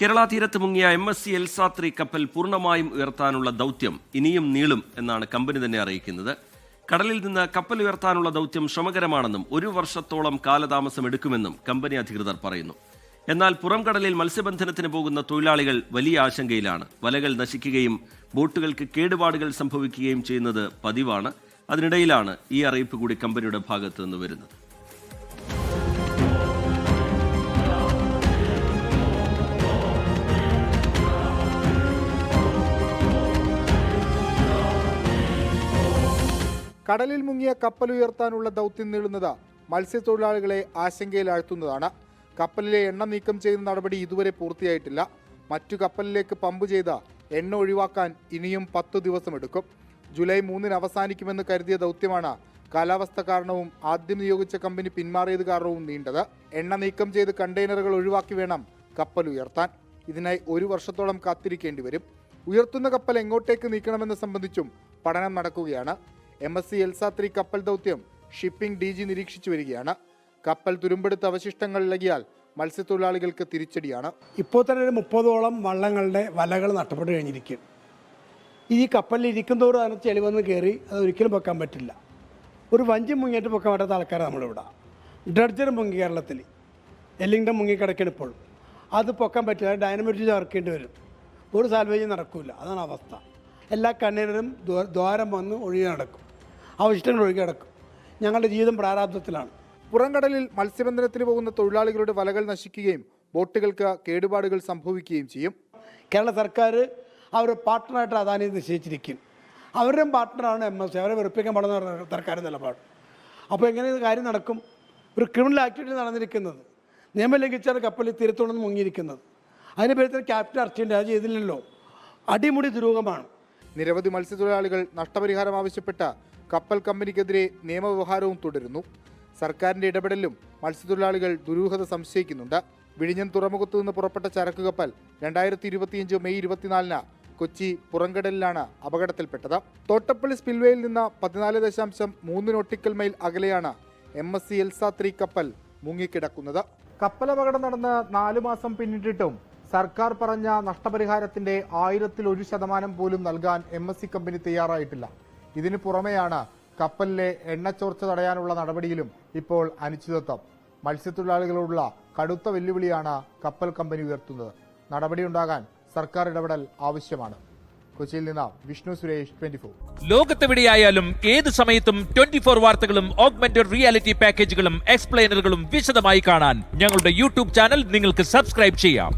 കേരള തീരത്ത് മുങ്ങിയ M S C Elsa three കപ്പൽ പൂർണമായും ഉയർത്താനുള്ള ദൗത്യം ഇനിയും നീളും എന്നാണ് കമ്പനി തന്നെ അറിയിക്കുന്നത്. കടലിൽ നിന്ന് കപ്പൽ ഉയർത്താനുള്ള ദൗത്യം ശ്രമകരമാണെന്നും ഒരു വർഷത്തോളം കാലതാമസം എടുക്കുമെന്നും കമ്പനി അധികൃതർ പറയുന്നു. എന്നാൽ പുറം കടലിൽ മത്സ്യബന്ധനത്തിന് പോകുന്ന തൊഴിലാളികൾ വലിയ ആശങ്കയിലാണ്. വലകൾ നശിക്കുകയും ബോട്ടുകൾക്ക് കേടുപാടുകൾ സംഭവിക്കുകയും ചെയ്യുന്നത് പതിവാണ്. അതിനിടയിലാണ് ഈ അറിയിപ്പ് കൂടി കമ്പനിയുടെ ഭാഗത്തുനിന്ന് വരുന്നത്. കടലിൽ മുങ്ങിയ കപ്പൽ ഉയർത്താനുള്ള ദൗത്യം നീളുന്നത് മത്സ്യത്തൊഴിലാളികളെ ആശങ്കയിലാഴ്ത്തുന്നതാണ്. കപ്പലിലെ എണ്ണ നീക്കം ചെയ്യുന്ന നടപടി ഇതുവരെ പൂർത്തിയായിട്ടില്ല. മറ്റു കപ്പലിലേക്ക് പമ്പ് ചെയ്ത എണ്ണ ഒഴിവാക്കാൻ ഇനിയും പത്തു ദിവസമെടുക്കും. ജൂലൈ മൂന്നിന് അവസാനിക്കുമെന്ന് കരുതിയ ദൗത്യമാണ് കാലാവസ്ഥ കാരണവും ആദ്യം നിയോഗിച്ച കമ്പനി പിന്മാറിയത് കാരണവും നീണ്ടത്. എണ്ണ നീക്കം ചെയ്ത് കണ്ടെയ്നറുകൾ ഒഴിവാക്കി വേണം കപ്പൽ ഉയർത്താൻ. ഇതിനായി ഒരു വർഷത്തോളം കാത്തിരിക്കേണ്ടി വരും. ഉയർത്തുന്ന കപ്പൽ എങ്ങോട്ടേക്ക് നീക്കണമെന്ന് സംബന്ധിച്ചും പഠനം നടക്കുകയാണ്. എം എസ് സി എൽസാത്രി കപ്പൽ ദൗത്യം ഷിപ്പിംഗ് ഡി ജി നിരീക്ഷിച്ചു വരികയാണ്. കപ്പൽ തുരുമ്പെടുത്ത അവശിഷ്ടങ്ങൾ ഇളകിയാൽ മത്സ്യത്തൊഴിലാളികൾക്ക് തിരിച്ചടിയാണ്. ഇപ്പോൾ തന്നെ ഒരു മുപ്പതോളം വള്ളങ്ങളുടെ വലകൾ നഷ്ടപ്പെട്ട് കഴിഞ്ഞിരിക്കും. ഈ കപ്പലിൽ ഇരിക്കുന്നതോറും അതിന് ചെളി വന്ന് കയറി അത് ഒരിക്കലും പൊക്കാൻ പറ്റില്ല. ഒരു വഞ്ചി മുങ്ങിയിട്ട് പൊക്കാൻ പറ്റാത്ത ആൾക്കാരാണ് നമ്മളിവിടെ. ഡ്രഡ്ജർ മുങ്ങി കേരളത്തിൽ. എല്ലിംഗ്ടൺ മുങ്ങി കിടക്കണം ഇപ്പോൾ. അത് പൊക്കാൻ പറ്റില്ല ഡൈനമിറ്റ് ചേർക്കേണ്ടി വരും. ഒരു സാൽവേജ് നടക്കില്ല അതാണ് അവസ്ഥ. എല്ലാ കണ്ണീരും ദ്വാരം വന്ന് ഒഴുകി നടക്കും. അവശിഷ്ടങ്ങൾ ഒഴുകി കിടക്കും. ഞങ്ങളുടെ ജീവിതം പ്രാരാബ്ധത്തിലാണ്. പുറംകടലിൽ മത്സ്യബന്ധനത്തിന് പോകുന്ന തൊഴിലാളികളുടെ വലകൾ നശിക്കുകയും ബോട്ടുകൾക്ക് കേടുപാടുകൾ സംഭവിക്കുകയും ചെയ്യും. കേരള സർക്കാർ അവർ പാർട്ട്ണറായിട്ട് അദാനി നിശ്ചയിച്ചിരിക്കും. അവരുടെയും പാർട്ട്ണറാണ് എം എസ് സി. അവരെ വെറുപ്പിക്കാൻ പാടുന്ന സർക്കാർ നിലപാട്. അപ്പോൾ എങ്ങനെ ഇത് കാര്യം നടക്കും? ഒരു ക്രിമിനൽ ആക്ടിവിറ്റി നടന്നിരിക്കുന്നത്. നിയമം ലംഘിച്ചാണ് കപ്പലിൽ തീരത്തോടെന്ന് മുങ്ങിയിരിക്കുന്നത്. അതിന് പേര് തന്നെ ക്യാപ്റ്റൻ അർച്ചന്റെ അത് ചെയ്തില്ലല്ലോ. അടിമുടി ദുരൂഹമാണ്. നിരവധി മത്സ്യത്തൊഴിലാളികൾ നഷ്ടപരിഹാരം ആവശ്യപ്പെട്ട കപ്പൽ കമ്പനിക്കെതിരെ നിയമവ്യവഹാരവും തുടരുന്നു. സർക്കാരിന്റെ ഇടപെടലും മത്സ്യത്തൊഴിലാളികൾ ദുരൂഹത സംശയിക്കുന്നുണ്ട്. വിഴിഞ്ഞം തുറമുഖത്തു നിന്ന് പുറപ്പെട്ട ചരക്ക് കപ്പൽ രണ്ടായിരത്തി ഇരുപത്തിയഞ്ച് മെയ് ഇരുപത്തിനാലിന് കൊച്ചി പുറംകടലിലാണ് അപകടത്തിൽപ്പെട്ടത്. തോട്ടപ്പള്ളി സ്പിൽവേയിൽ നിന്ന് പതിനാല് ദശാംശം മൂന്ന് നോട്ടിക്കൽ മൈൽ അകലെയാണ് M S C Elsa three കപ്പൽ മുങ്ങിക്കിടക്കുന്നത്. കപ്പലപകടം നടന്ന് നാലു മാസം പിന്നിട്ടിട്ടും സർക്കാർ പറഞ്ഞ നഷ്ടപരിഹാരത്തിന്റെ ആയിരത്തിൽ ഒരു ശതമാനം പോലും നൽകാൻ എം എസ് സി കമ്പനി തയ്യാറായിട്ടില്ല. ഇതിനു പുറമെയാണ് കപ്പലിലെ എണ്ണച്ചോർച്ച തടയാനുള്ള നടപടിയിലും ഇപ്പോൾ അനിശ്ചിതത്വം. മത്സ്യത്തൊഴിലാളികളോടുള്ള കടുത്ത വെല്ലുവിളിയാണ് കപ്പൽ കമ്പനി ഉയർത്തുന്നത്. നടപടിയുണ്ടാകാൻ സർക്കാർ ഇടപെടൽ ആവശ്യമാണ്. കൊച്ചിയിൽ നിന്ന് വിഷ്ണു സുരേഷ് ട്വന്റി ഫോർ. ലോകത്തെവിടെയായാലും ഏത് സമയത്തും ട്വന്റി ഫോർ വാർത്തകളും ഓഗ്മെന്റഡ് റിയാലിറ്റി പാക്കേജുകളും എക്സ്പ്ലെയിനറുകളും വിശദമായി കാണാൻ ഞങ്ങളുടെ യൂട്യൂബ് ചാനൽ നിങ്ങൾക്ക് സബ്സ്ക്രൈബ് ചെയ്യാം.